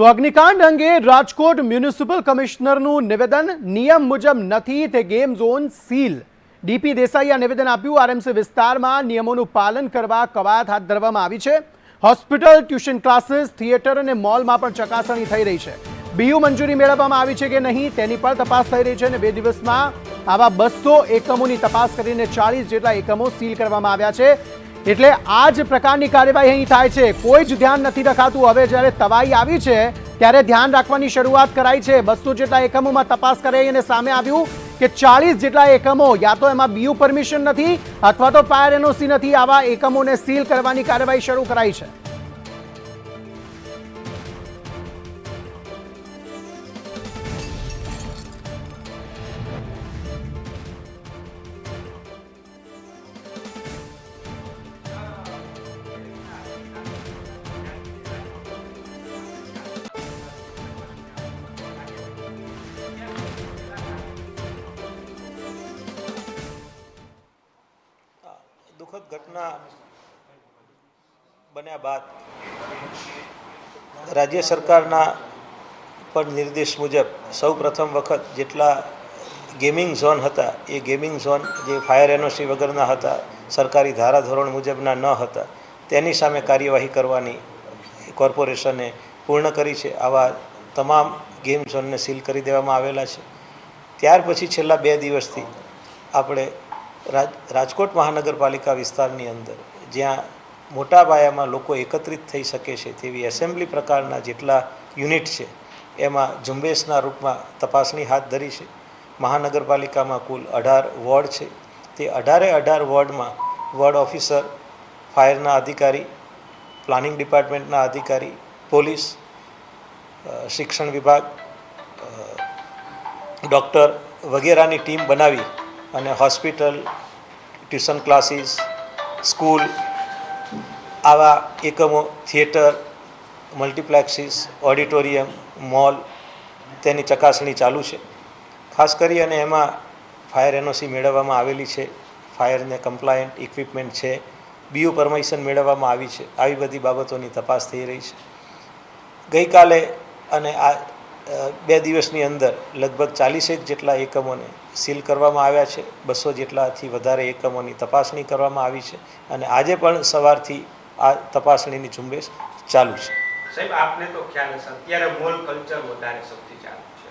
તો અગ્નિકાંડ અંગે રાજકોટ મ્યુનિસિપલ કમિશનરનું નિવેદન નિયમ મુજબ નથી, તે ગેમ ઝોન સીલ. ડીપી દેસાઈએ નિવેદન આપ્યું. આરએમસી વિસ્તારમાં નિયમોનું પાલન કરવા કવાયત હાથ ધરવામાં આવી છે. હોસ્પિટલ, ટ્યુશન ક્લાસીસ, થિયેટર અને મોલમાં પણ ચકાસણી થઈ રહી છે. બીયુ મંજૂરી મેળવવામાં આવી છે કે નહીં, તેની પણ તપાસ થઈ રહી છે અને બે દિવસમાં આવા બસો એકમોની તપાસ કરીને ચાલીસ જેટલા એકમો સીલ કરવામાં આવ્યા છે. એટલે આ જ પ્રકારની કાર્યવાહી અહીં થાય છે. કોઈ જ ધ્યાન નથી રખાતું. હવે જ્યારે તવાઈ આવી છે, ત્યારે ધ્યાન રાખવાની શરૂઆત કરાઈ છે. બસો જેટલા એકમોમાં તપાસ કરાઈ અને સામે આવ્યું કે ચાલીસ જેટલા એકમો યા તો એમાં બીયુ પરમિશન નથી અથવા તો ફાયર એનઓસી નથી. આવા એકમોને સીલ કરવાની કાર્યવાહી શરૂ કરાઈ છે. ઘટના બન્યા બાદ રાજ્ય સરકારના પણ નિર્દેશ મુજબ સૌ પ્રથમ વખત જેટલા ગેમિંગ ઝોન હતા, એ ગેમિંગ ઝોન જે ફાયર એનઓસી વગરના હતા, સરકારી ધારાધોરણ મુજબના ન હતા, તેની સામે કાર્યવાહી કરવાની કોર્પોરેશને પૂર્ણ કરી છે. આવા તમામ ગેમ ઝોનને સીલ કરી દેવામાં આવેલા છે. ત્યાર પછી છેલ્લા બે દિવસથી આપણે રાજકોટ મહાનગરપાલિકા વિસ્તારની અંદર જ્યાં મોટા પાયામાં લોકો એકત્રિત થઈ શકે છે તેવી એસેમ્બલી પ્રકારના જેટલા યુનિટ છે, એમાં ઝુંબેશના રૂપમાં તપાસણી હાથ ધરી છે. મહાનગરપાલિકામાં કુલ અઢાર વોર્ડ છે. તે અઢારે અઢાર વોર્ડમાં વોર્ડ ઓફિસર, ફાયરના અધિકારી, પ્લાનિંગ ડિપાર્ટમેન્ટના અધિકારી, પોલીસ શિક્ષણ વિભાગ ડૉક્ટર વગેરેની ટીમ બનાવી અને હોસ્પિટલ, ટ્યુશન ક્લાસીસ, સ્કૂલ, આવા એકમો, થિયેટર, મલ્ટીપ્લેક્સીસ, ઓડિટોરિયમ, મોલ તેની ચકાસણી ચાલુ છે. ખાસ કરી અને એમાં ફાયર એનઓસી મેળવવામાં આવેલી છે. ફાયરને કમ્પ્લાયન્ટ ઇક્વિપમેન્ટ છે. બીયુ પરમિશન મેળવવામાં આવી છે. આવી બધી બાબતોની તપાસ થઈ રહી છે. ગઈકાલે અને આ બે દિવસની અંદર લગભગ ચાલીસેક જેટલા એકમોને સીલ કરવામાં આવ્યા છે. બસો જેટલાથી વધારે એકમોની તપાસણી કરવામાં આવી છે અને આજે પણ સવારથી આ તપાસણીની ઝુંબેશ ચાલુ છે. સાહેબ આપને તો ખ્યાલ હશે. અત્યારે મોલ કલ્ચર વધારે સૌથી ચાલુ છે.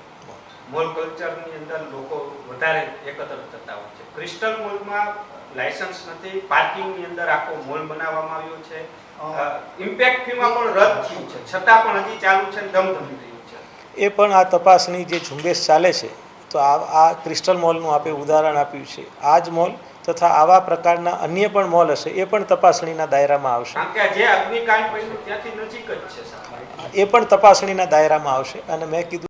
મોલ કલ્ચરની અંદર લોકો વધારે એકત્ર થતા હોય છે. ક્રિસ્ટલ મોલમાં લાયસન્સ નથી. પાર્કિંગની અંદર આખો મોલ બનાવવામાં આવ્યો છે. ઇમ્પેક્ટ ફીમાં પણ રદ થયું છે. છતાં પણ હજી ચાલુ છે ધમધમી રહ્યું છે. એ પણ આ તપાસણી જે ઝુંબેશ ચાલે છે તો આ આ ક્રિસ્ટલ મોલનું આપે ઉદાહરણ આપ્યું છે. આ જ મોલ તથા આવા પ્રકારના અન્ય પણ મોલ હશે એ પણ તપાસણીના દાયરામાં આવશે. એ પણ તપાસણીના દાયરામાં આવશે અને મેં કીધું